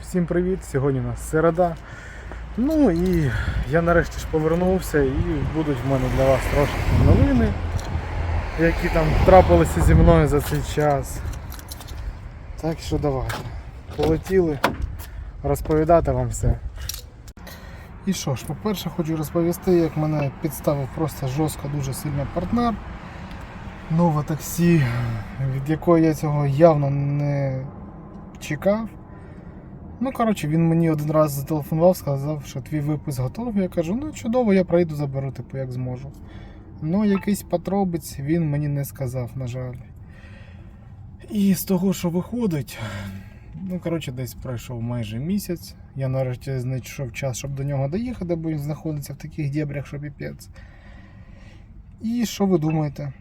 Всім привіт! Сьогодні у нас середа. Ну і я нарешті ж повернувся і будуть в мене для вас трошки новини, які там трапилися зі мною за цей час. Так що давайте. Полетіли розповідати вам все. І що ж, по-перше, хочу розповісти, як мене підставив просто жорстко дуже сильний партнер. Нове таксі, від якої я цього явно не чекав. Ну, коротше, він мені один раз зателефонував, сказав, що твій випис готовий. Я кажу, ну чудово, я прийду, заберу, типу, як зможу. Ну, якийсь патробець він мені не сказав, на жаль. І з того, що виходить, ну, коротше, десь пройшов майже місяць. Я нарешті знайшов час, щоб до нього доїхати, бо він знаходиться в таких дебрях, що піпець. І що ви думаєте?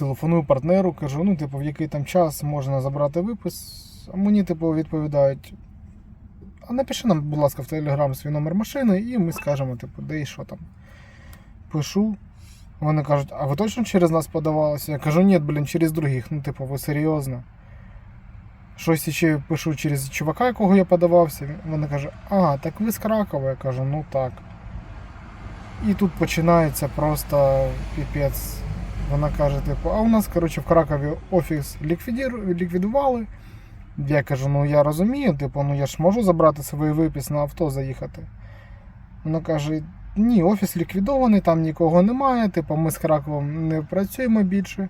Телефоную партнеру, кажу, ну, типу, в який там час можна забрати випис. А мені, типу, відповідають. А напиши нам, будь ласка, в Телеграм свій номер машини, і ми скажемо, типу, де і що там. Пишу. Вони кажуть, а ви точно через нас подавалися? Я кажу, ні, блін, через других. Ну, типу, ви серйозно. Щось ще пишу через чувака, якого я подавався. Вони кажуть, а, так ви з Кракова. Я кажу, ну так. І тут починається просто піпець. Вона каже, типу, а у нас, коротше, в Кракові офіс ліквідували. Я кажу, ну я розумію, типу, ну я ж можу забрати свій випис на авто заїхати. Вона каже, ні, офіс ліквідований, там нікого немає, типу, ми з Краковом не працюємо більше.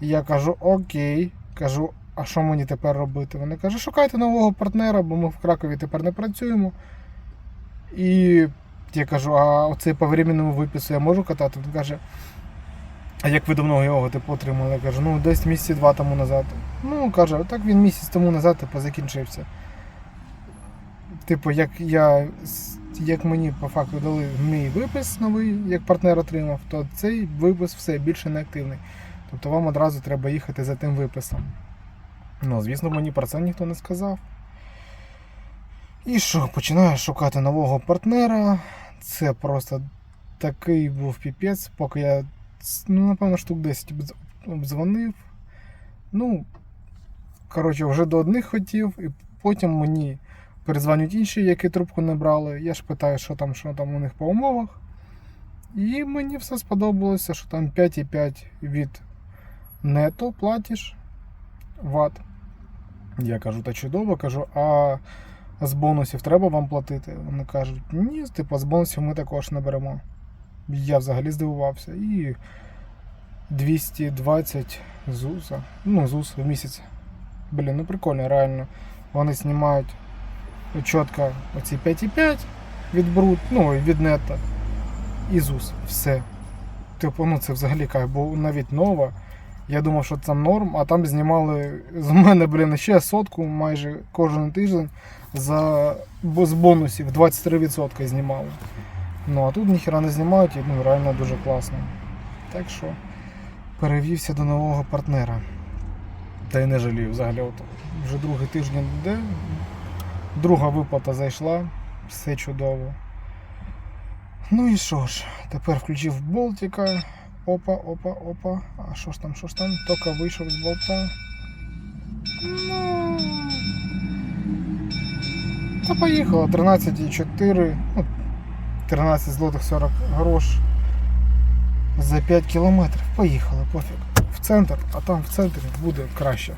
Я кажу, окей. Кажу, а що мені тепер робити? Вона каже, шукайте нового партнера, бо ми в Кракові тепер не працюємо. І я кажу, а оцей по временному випису я можу катати? Він каже, а як ви давно його типу, отримали? Я кажу, ну десь місяці два тому назад. Ну, каже, так він місяць тому назад типу, закінчився. Типу, як я як мені по факту дали мій випис новий, як партнер отримав, то цей випис все більше не активний. Тобто вам одразу треба їхати за тим виписом. Ну, звісно, мені про це ніхто не сказав. І що, починаю шукати нового партнера. Це просто такий був піпець, поки я, ну, напевно, штук 10 обдз- обдзвонив. Ну, коротше, вже до одних хотів, і потім мені перезвонять інші, які трубку не брали. Я ж питаю, що там, що там у них по умовах. І мені все сподобалося, що там 5,5 від нето платиш ват. Я кажу, та чудово, кажу, а з бонусів треба вам платити? Вони кажуть, ні, типу, з бонусів ми також не беремо. Я взагалі здивувався. І 220 ЗУСа. Ну, ЗУС в місяць. Блін, ну прикольно, реально. Вони знімають чітко оці 5,5 від брут, ну від нета. І ЗУС. Все. Типу, ну це взагалі кайф, бо навіть нова. Я думав, що це норм, а там знімали з мене, блін, ще сотку майже кожен тиждень за з бонусів 23% знімали. Ну а тут ніхера не знімають і ну, реально дуже класно. Так що перевівся до нового партнера. Та й не жалію взагалі. От вже другий тиждень йде. Друга виплата зайшла, все чудово. Ну і що ж, тепер включив болтика. Опа, опа, опа. А що ж там, що ж там? Тока вийшов з болта. Ну. Та поїхало. 13,4. Ну, 13 злотих 40 грош. За 5 кілометрів. Поїхали, пофіг. В центр, а там в центрі буде краще.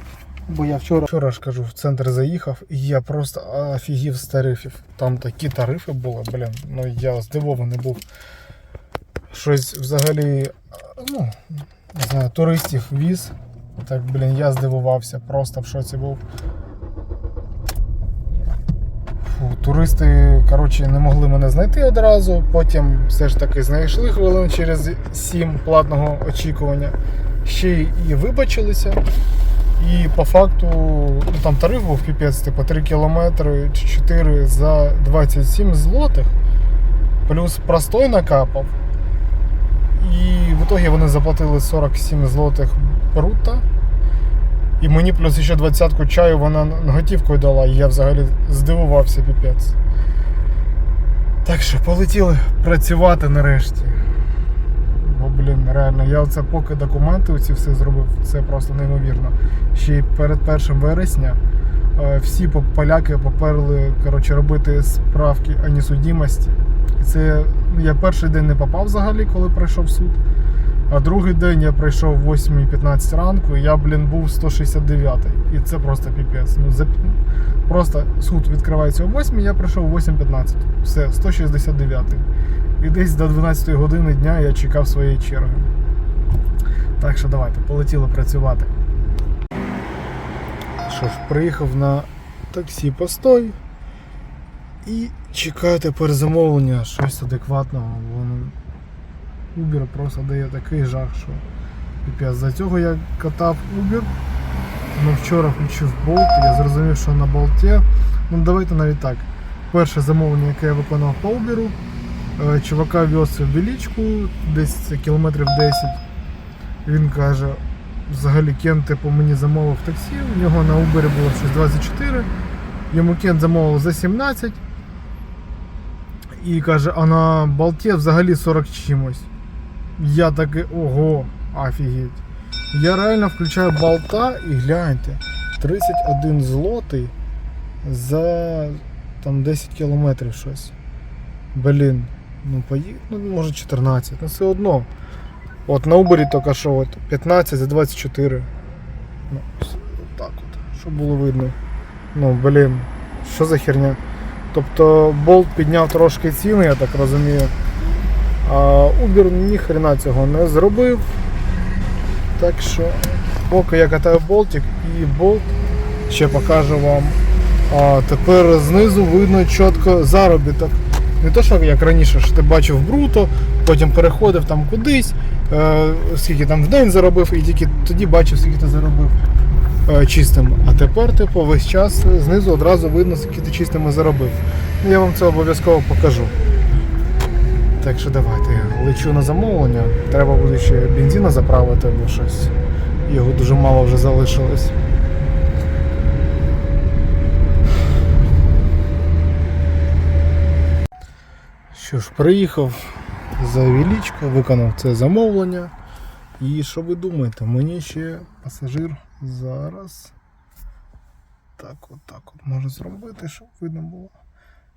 Бо я вчора, вчора ж кажу, в центр заїхав, і я просто офігів з тарифів. Там такі тарифи були, блін. Ну я здивований був. Щось взагалі, ну, не знаю, туристів віз. Так, блін, я здивувався, просто в шоці був. Фу, туристи, коротше, не могли мене знайти одразу, потім все ж таки знайшли хвилин через 7 платного очікування. Ще і вибачилися. І по факту ну, там тариф був піпець, типу 3 кілометри чи 4 за 27 злотих. Плюс простой накапав. І в итоге вони заплатили 47 злотих брута. І мені плюс ще двадцятку чаю вона готівкою дала, і я взагалі здивувався піпець. Так що полетіли працювати нарешті. Бо, блін, реально, я оце поки документи оці все зробив, це просто неймовірно. Ще й перед 1 вересня е, всі поляки поперли коротше, робити справки о несудимості. І це я перший день не попав взагалі, коли прийшов в суд. А другий день я прийшов в 8.15 ранку, і я, блін, був 169 І це просто піпець. Ну, за... Просто суд відкривається о 8, я прийшов о 8.15. Все, 169 І десь до 12 години дня я чекав своєї черги. Так що давайте, полетіли працювати. Що ж, приїхав на таксі постой і чекаю тепер замовлення, щось адекватного. Воно Uber просто дає такий жах, що піпець. За цього я катав Uber. Ну, вчора включив болт, я зрозумів, що на болті. Ну давайте навіть так. Перше замовлення, яке я виконав по Uber, е, чувака вез в білічку, десь кілометрів 10. Він каже, взагалі Кент типу, мені замовив таксі, у нього на Uber було щось 24, йому Кент замовив за 17. І каже, а на болті взагалі 40 чимось. Я такий, ого, офігеть. Я реально включаю болта і гляньте, 31 злотий за там 10 кілометрів щось. Блін, ну поїх, ну може 14, ну все одно. От на Uber тільки що от 15 за 24. Ну, так от, щоб було видно. Ну, блін, що за херня? Тобто болт підняв трошки ціни, я так розумію. А Uber ніхрена цього не зробив. Так що, поки я катаю болтик і болт ще покажу вам. А тепер знизу видно чітко заробіток. Не то, що як раніше, що ти бачив бруто, потім переходив там кудись, е, скільки там в день заробив, і тільки тоді бачив, скільки ти заробив е, чистим. А тепер, типу, весь час знизу одразу видно, скільки ти чистими заробив. Ну, Я вам це обов'язково покажу. Так що давайте, лечу на замовлення. Треба буде ще бензина заправити, бо щось. Його дуже мало вже залишилось. Що ж, приїхав за Вілічка, виконав це замовлення. І що ви думаєте? Мені ще пасажир зараз. Так, от так от можу зробити, щоб видно було.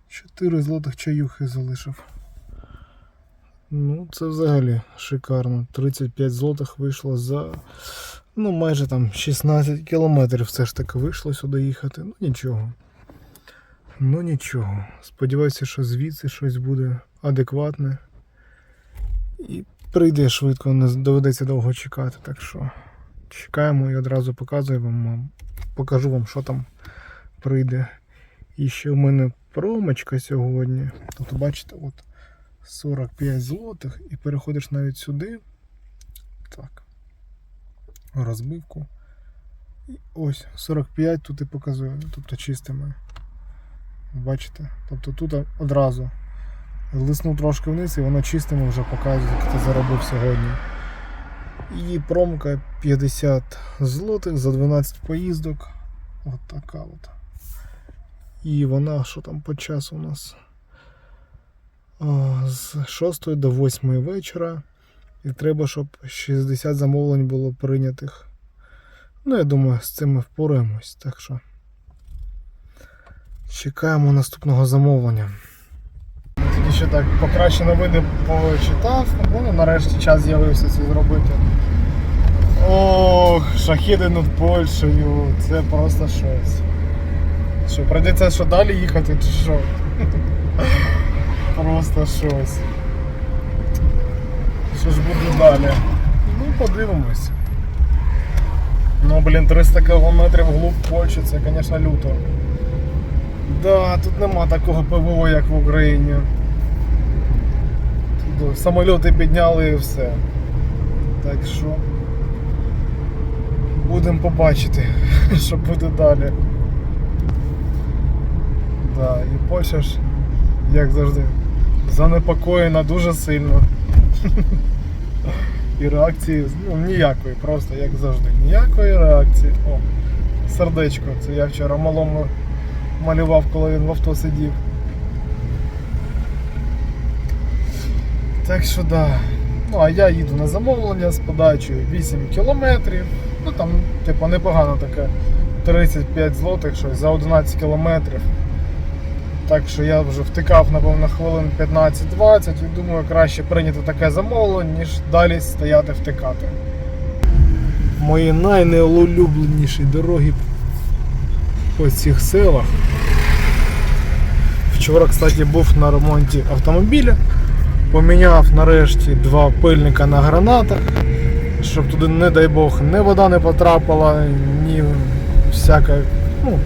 4 злотих чаюхи залишив. Ну, це взагалі шикарно. 35 злотих вийшло за ну, майже там 16 кілометрів все ж таки вийшло сюди їхати. Ну нічого. Ну нічого. Сподіваюся, що звідси щось буде адекватне. І прийде швидко, не доведеться довго чекати. Так що чекаємо і одразу показую вам, покажу вам, що там прийде. І ще в мене промочка сьогодні. Тут бачите, от 45 злотих і переходиш навіть сюди. Так. Розбивку. І ось 45 тут і показує, тобто чистими. Bачите? Тобто тут одразу лиснув трошки вниз і воно чистими вже показує, як ти заробив сьогодні. І промка 50 злотих за 12 поїздок. От така от. І вона, що там по часу у нас? З 6 до 8 вечора. І треба, щоб 60 замовлень було прийнятих. Ну, я думаю, з цим ми впораємось. Так що чекаємо наступного замовлення. Тільки ще так покраще новини почитав, ну нарешті час з'явився це зробити. Ох, шахіди над Польщею, це просто щось. Що, прийдеться що далі їхати чи що? Просто щось. Що ж буде далі? Ну, подивимось. Ну, блін, 300 кілометрів вглуб Польщі, це, звісно, люто. Да, тут нема такого ПВО, як в Україні. Тут самольоти підняли і все. Так що будемо побачити, що буде далі. Да, і Польща ж, як завжди, занепокоєна дуже сильно. І реакції ну, ніякої, просто як завжди. Ніякої реакції. О, сердечко. Це я вчора малому малював, коли він в авто сидів. Так що да. Ну, а я їду на замовлення з подачею 8 кілометрів. Ну там, типу, непогано таке. 35 злотих щось за 11 кілометрів. Так що я вже втикав, напевно, хвилин 15-20 і думаю, краще прийняти таке замовлення, ніж далі стояти втикати. Мої найнеулюбленіші дороги по цих селах. Вчора, кстати, був на ремонті автомобіля. Поміняв нарешті два пильника на гранатах, щоб туди, не дай Бог, ні вода не потрапила, ні всяка, ну,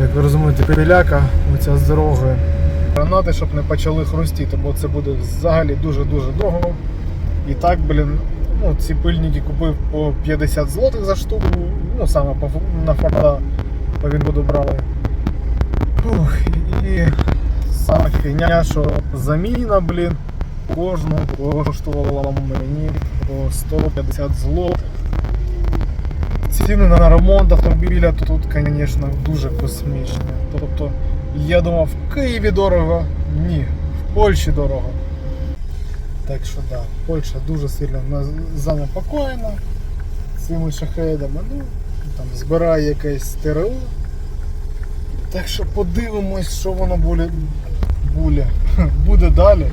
як ви розумієте, пиляка оця з дороги. Гранати, щоб не почали хрустіти, бо це буде взагалі дуже-дуже дорого. І так, блін, ну, ці пильники купив по 50 злотих за штуку, ну саме по, на форда, по він брали. Ух, і саме фігня, що заміна, блін, кожну коштувала мені по 150 злотих. Ціни на ремонт автомобіля то тут, звісно, дуже космічні. Тобто, я думав, в Києві дорого, ні, в Польщі дорого. Так що да, Польща дуже сильно на- занепокоєна цими шахедами. Ну, там збирає якесь ТРО. Так що подивимось, що воно буде, буде, буде далі.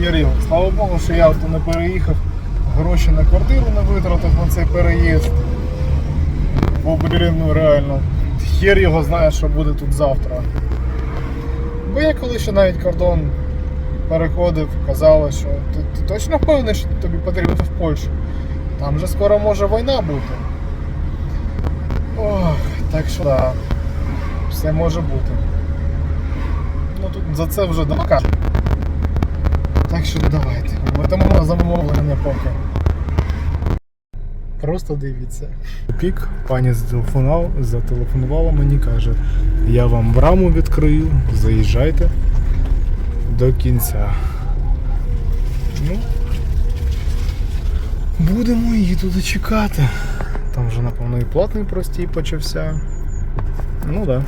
Його. Слава Богу, що я не переїхав, гроші на квартиру не витратив на цей переїзд. Бо, блін, ну реально, хер його знає, що буде тут завтра. Бо я коли ще навіть кордон переходив, казали, що ти, ти точно впевнений, що тобі потрібно в Польщу. Там же скоро може війна бути. Ох, так що да, все може бути. Ну тут за це вже дока. Так що давайте. Тому замовлення поки. Просто дивіться. Пік, пані зателефонувала мені, каже, я вам браму відкрию, заїжджайте до кінця. Ну, будемо її туди чекати. Там вже, напевно, і платний простій почався. Ну так, да,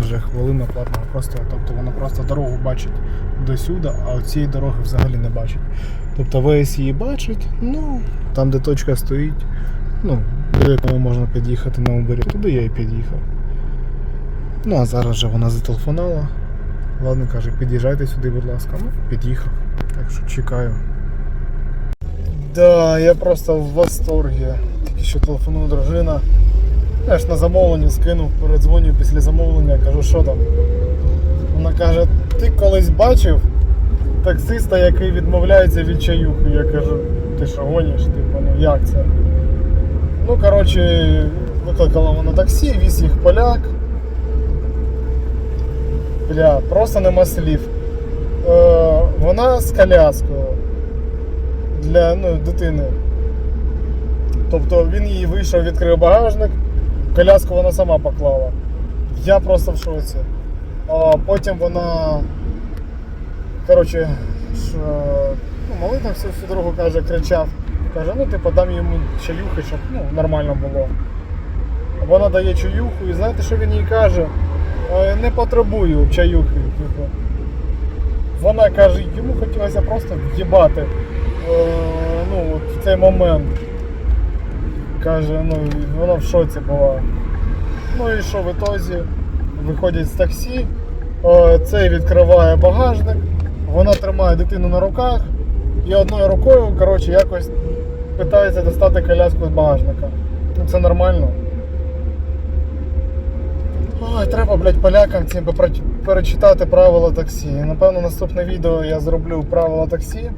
вже хвилина платного просто. Тобто вона просто дорогу бачить до сюди, а цієї дороги взагалі не бачить. Тобто ВС її бачить, ну, там, де точка стоїть, ну, до якої можна під'їхати на Убері, туди я і під'їхав. Ну, а зараз же вона зателефонувала. Ладно, каже, під'їжджайте сюди, будь ласка. Ну, під'їхав. Так що чекаю. Да, я просто в восторгі. Тільки що телефонує дружина. Я ж на замовлення скинув, передзвоню після замовлення, кажу, що там. Вона каже, ти колись бачив таксиста, який відмовляється від чаюхи. Я кажу, ти що гониш? Типу, ну як це? Ну, коротше, викликала вона таксі, віз їх поляк. Бля, просто нема слів. Е, вона з коляскою для ну, дитини. Тобто він її вийшов, відкрив багажник, коляску вона сама поклала. Я просто в шоці. А потім вона. Коротше, ну, малий там всю, всю дорогу каже, кричав. Каже, ну типу дам йому чаюхи, щоб ну, нормально було. Вона дає чаюху і знаєте, що він їй каже? Е, Не потребую чаюхи. Типу. Вона каже, йому хотілося просто в'їбати е, ну, от в цей момент. Каже, ну вона в шоці була. Ну і що в ітозі? Виходять з таксі, е, цей відкриває багажник, вона тримає дитину на руках і одною рукою коротше, якось питається достати коляску з багажника. Ну це нормально. Ой, треба, блядь, полякам цим перечитати правила таксі. Напевно, наступне відео я зроблю правила таксі.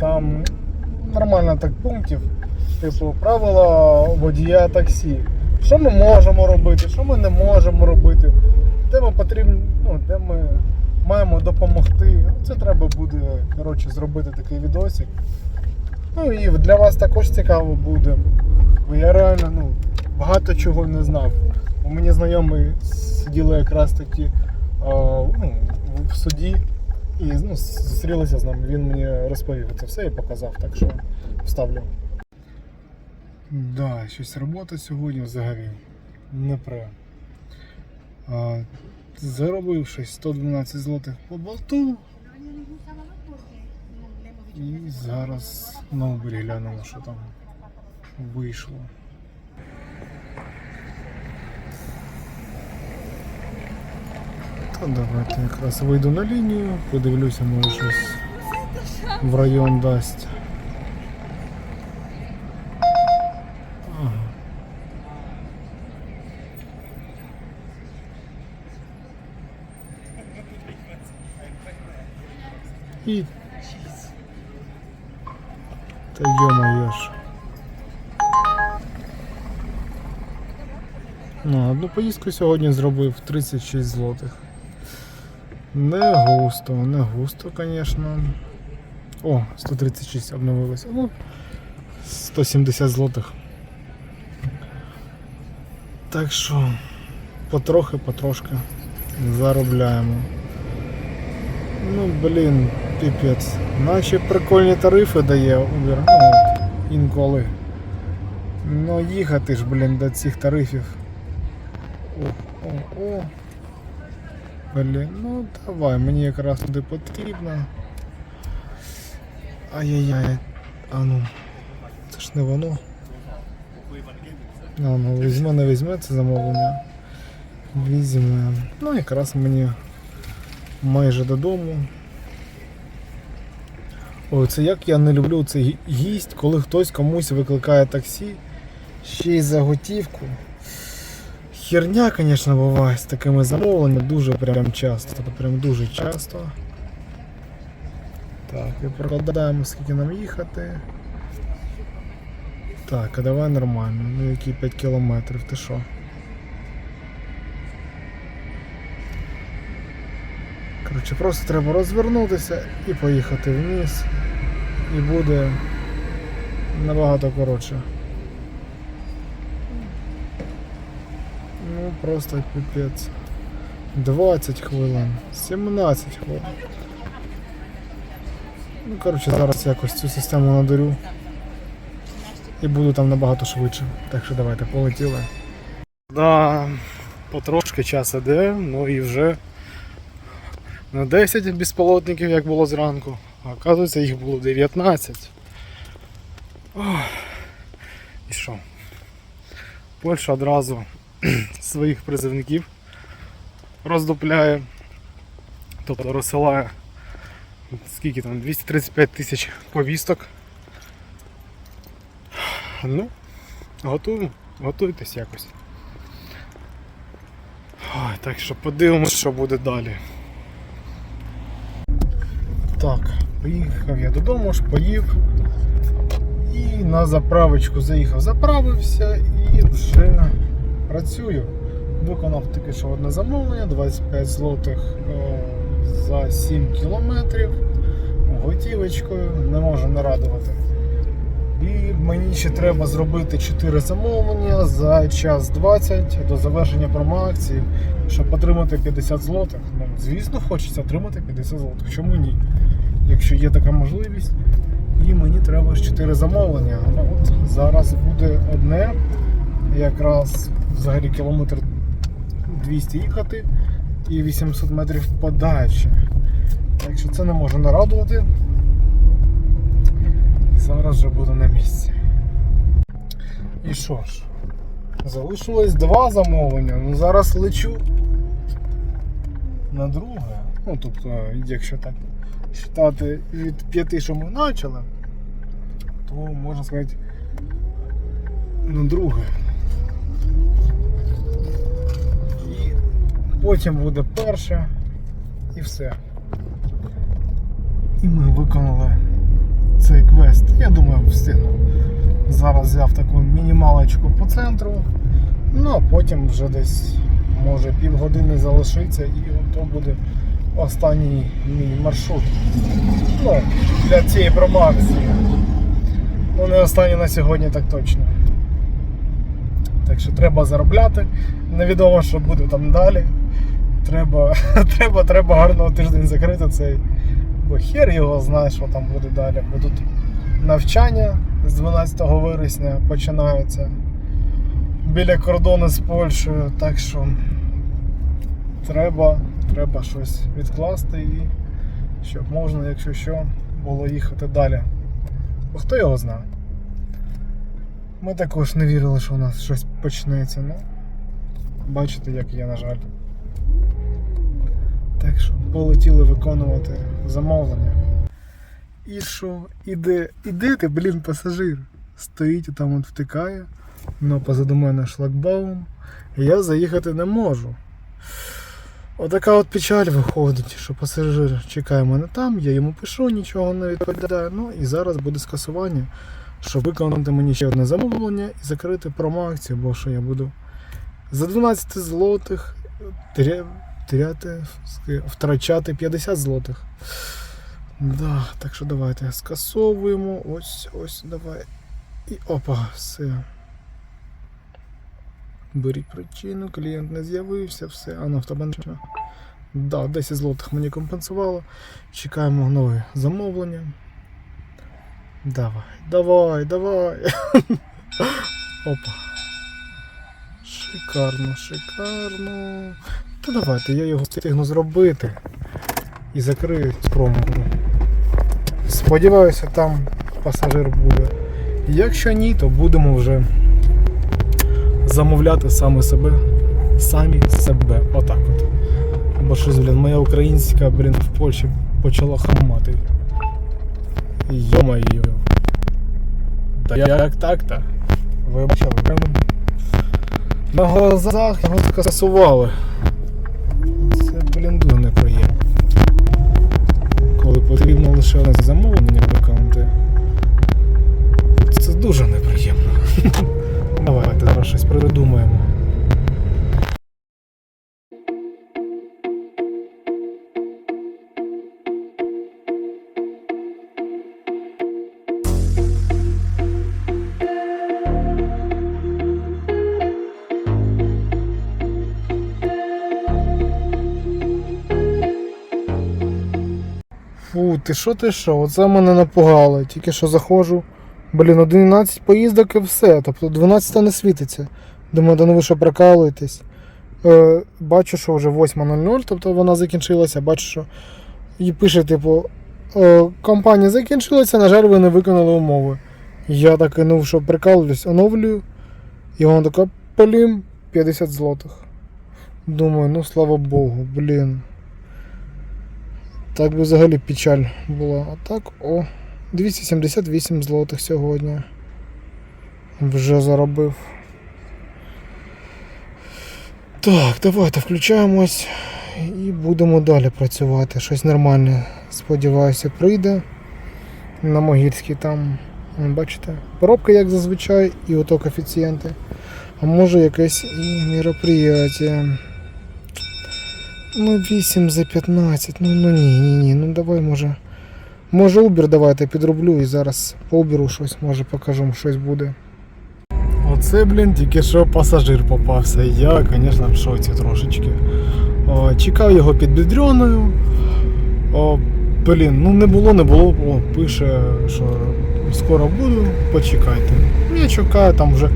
Там нормально так пунктів. Типу, правила водія таксі. Що ми можемо робити, що ми не можемо робити, де ми потрібно, ну, де ми маємо допомогти. Це треба буде коротше, зробити такий відосик. Ну і для вас також цікаво буде. Бо я реально ну, багато чого не знав. У мені знайомі сиділи якраз таки ну, в суді і ну, зустрілися з нами. Він мені розповів це все і показав, так що вставлю. Да, щось робота сьогодні взагалі не пре. А, заробив щось 112 злотих по болту. І зараз на Uber глянемо, що там вийшло. Та давайте якраз вийду на лінію, подивлюся, може щось в район дасть. Ага. І... Та йо-моє ж. Ну, одну поїздку сьогодні зробив 36 злотих. Не густо, не густо, звісно. О, 136 обновилося. Ну, 170 злотих. Так що, потрохи, потрошки заробляємо. Ну, блін, піпець. Наші прикольні тарифи дає Uber. Ну, інколи. Ну їхати ж, блін, до цих тарифів. О, о, о. Блін, ну давай, мені якраз туди потрібно. Ай-яй-яй. А ну. Це ж не воно. А ну, візьме, не візьме це замовлення. Візьме. Ну якраз мені майже додому. Ой, це як я не люблю цей гість, коли хтось комусь викликає таксі, ще й за готівку. Херня, звісно, буває з такими замовленнями дуже прям часто. Прям дуже часто. Так, і прокладаємо, скільки нам їхати. Так, а давай нормально. Ну які 5 кілометрів, ти що? Коротше, просто треба розвернутися і поїхати вниз. І буде набагато коротше. Ну просто піпець. 20 хвилин, 17 хвилин. Ну, коротше, зараз якось цю систему надарю. І буду там набагато швидше. Так що давайте полетіли. Да, потрошки час іде, ну і вже на 10 безполотників, як було зранку. А оказується, їх було 19. Ох. І що? Польща одразу своїх призивників роздупляє, тобто розсилає скільки там, 235 тисяч повісток. Ну, готуємо, готуйтесь якось. Ой, так що подивимось, що буде далі. Так, поїхав я додому, ж поїв і на заправочку заїхав, заправився і вже працюю. Виконав таке що одне замовлення, 25 злотих е, за 7 кілометрів готівочкою, не можу не радувати. І мені ще треба зробити 4 замовлення за час 20 до завершення промоакції, щоб отримати 50 злотих. Ну, звісно, хочеться отримати 50 злотих. Чому ні? Якщо є така можливість. І мені треба ж 4 замовлення. Ну, от зараз буде одне, якраз взагалі кілометр 200 їхати і 800 метрів подачі. Так що це не може нарадувати. Зараз вже буду на місці. І що ж? Залишилось два замовлення. Ну зараз лечу на друге. Ну, тобто, якщо так читати від п'яти, що ми почали, то можна сказати на друге. І потім буде перше і все. І ми виконали цей квест. Я думаю, встигну. Зараз взяв таку мінімалочку по центру. Ну а потім вже десь може півгодини залишиться і то буде останній мій маршрут. Ну, для цієї промакції. Ну не останній на сьогодні так точно. Так що треба заробляти. Невідомо, що буде там далі. Треба, треба, треба гарного тиждень закрити цей. Бо хер його знає, що там буде далі. Бо тут навчання з 12 вересня починаються біля кордону з Польщею, так що треба, треба щось відкласти і щоб можна, якщо що, було їхати далі. Бо хто його знає? Ми також не вірили, що у нас щось почнеться, ну. Бачите, як є, на жаль. Так що полетіли виконувати замовлення. І що? Іде, іде ти, блін, пасажир. Стоїть і там от втикає, але позаду мене шлагбаум. Я заїхати не можу. Отака от печаль виходить, що пасажир чекає мене там, я йому пишу, нічого не відповідає. Ну і зараз буде скасування, щоб виконати мені ще одне замовлення і закрити промоакцію, бо що я буду за 12 злотих теряти, втрачати 50 злотих. Да, так що давайте скасовуємо. Ось, ось, давай. І опа, все. Беріть причину, клієнт не з'явився, все, а на автобанчина. Да, 10 злотих мені компенсувало. Чекаємо нове замовлення. Давай, давай, давай. Опа. Шикарно, шикарно. Та давайте, я його встигну зробити і закрию спрому. Сподіваюся, там пасажир буде. Якщо ні, то будемо вже замовляти саме себе. Самі себе. Отак от. Бо щось, блін, моя українська, блін, в Польщі почала хамати. Йо-моє. Та як так-то? Ви бачили? На глазах його скасували. Це, блін, дуже неприємно. Коли потрібно лише замовлення виконати. Це дуже неприємно. Давайте зараз щось придумаємо. Фу, ти що ти що? Оце мене напугало. Тільки що заходжу. Блін, 11 поїздок і все. Тобто 12 не світиться. Думаю, да ну ви що прикалуєтесь. Е, бачу, що вже 8.00, тобто вона закінчилася. Бачу, що і пише, типу, е, компанія закінчилася, на жаль, ви не виконали умови. Я такий, ну що прикалуюсь, оновлюю. І вона така, полім, 50 злотих. Думаю, ну слава Богу, блін. Так би взагалі печаль була. А так, о, 278 злотих сьогодні. Вже заробив. Так, давайте включаємось і будемо далі працювати. Щось нормальне. Сподіваюся, прийде. На Могильській там, бачите, поробка, як зазвичай, і ото коефіцієнти. А може якесь і мероприятие. Ну, 8 за 15. Ну, ну ні, ні, ні. Ну давай, може. Може Uber давайте підроблю і зараз по Uber щось, може покажу, щось буде. Оце, блін, тільки що пасажир попався. Я, звісно, в шоці трошечки. О, чекав його під бідряною. О, блін, ну не було, не було. О, пише, що скоро буду, почекайте. Я чекаю, там вже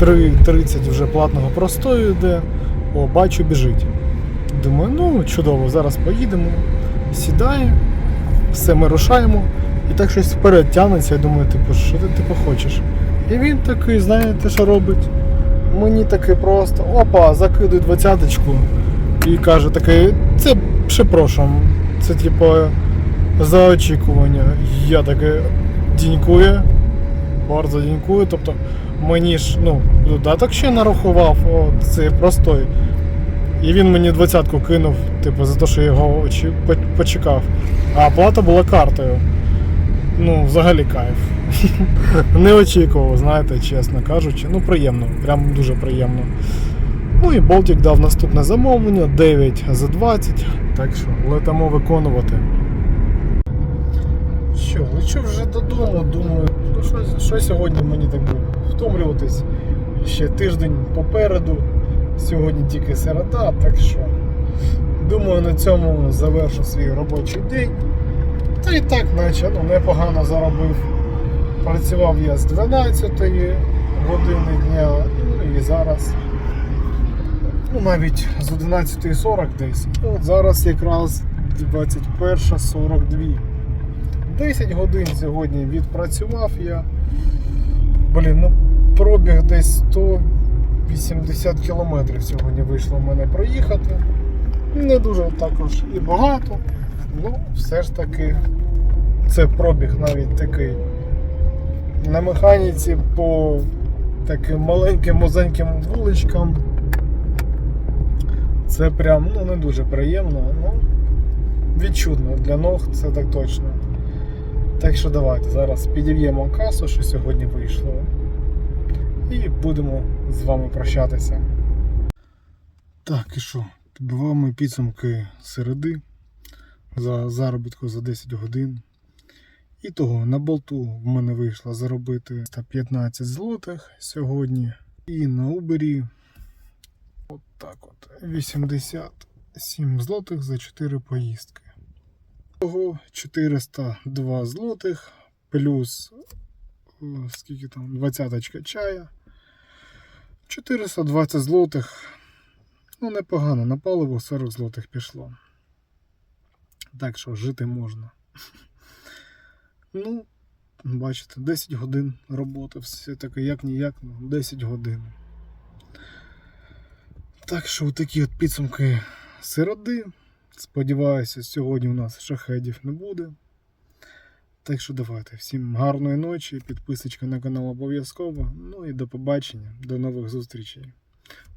3.30 вже платного простою йде. О, бачу, біжить. Думаю, ну чудово, зараз поїдемо. Сідає, все ми рушаємо. І так щось вперед тягнеться, я думаю, типу, що ти типу хочеш? І він такий, знаєте, що робить? Мені такий просто, опа, закидує двадцяточку і каже такий, це припрошую, це типу за очікування. Я таке дінькую, bardzo дінькую. Тобто мені ж ну, додаток ще нарахував, о, це простой. І він мені двадцятку кинув, типу, за те, що я його почекав. А оплата була картою. Ну, взагалі кайф. Не очікував, знаєте, чесно кажучи. Ну, приємно, прям дуже приємно. Ну і Болтик дав наступне замовлення 9 за 20. Так що летимо виконувати. Що, лечу вже додому, думаю, ну що, що сьогодні мені так було? Втомлюватись ще тиждень попереду. Сьогодні тільки середа, так що думаю на цьому завершу свій робочий день. Та і так, наче ну, непогано заробив. Працював я з 12 години дня, ну і зараз. Ну, навіть з 11.40 десь. От зараз якраз 21.42. 10 годин сьогодні відпрацював я. Блін, ну пробіг десь 180 кілометрів сьогодні вийшло в мене проїхати. Не дуже також і багато. Ну, все ж таки, це пробіг навіть такий. На механіці по таким маленьким музеньким вуличкам. Це прям ну, не дуже приємно, ну відчутно для ног, це так точно. Так що давайте зараз підіб'ємо касу, що сьогодні вийшло. І будемо з вами прощатися. Так, і що? Підбиваємо підсумки середи за заробітку за 10 годин. І того на болту в мене вийшло заробити 115 злотих сьогодні. І на Убері от так от 87 злотих за 4 поїздки. Того 402 злотих плюс е, скільки там 20 чая. 420 злотих. Ну, непогано, на паливо 40 злотих пішло. Так що жити можна. Ну, бачите, 10 годин роботи, все таке як ніяк, ну, 10 годин. Так що такі от підсумки середи. Сподіваюся, сьогодні у нас шахедів не буде. Так що давайте. Всім гарної ночі, підписочка на канал обов'язково. Ну і до побачення, до нових зустрічей.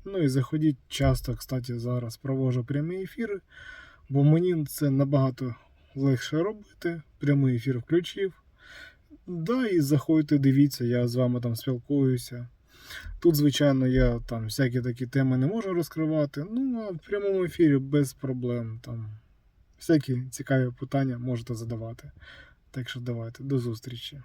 Ну і заходіть часто, кстати, зараз провожу прямі ефіри, бо мені це набагато легше робити. Прямий ефір включив. Да, і заходьте, дивіться, я з вами там спілкуюся. Тут, звичайно, я там всякі такі теми не можу розкривати. Ну, а в прямому ефірі без проблем. Там всякі цікаві питання можете задавати. Так що давайте, до зустрічі.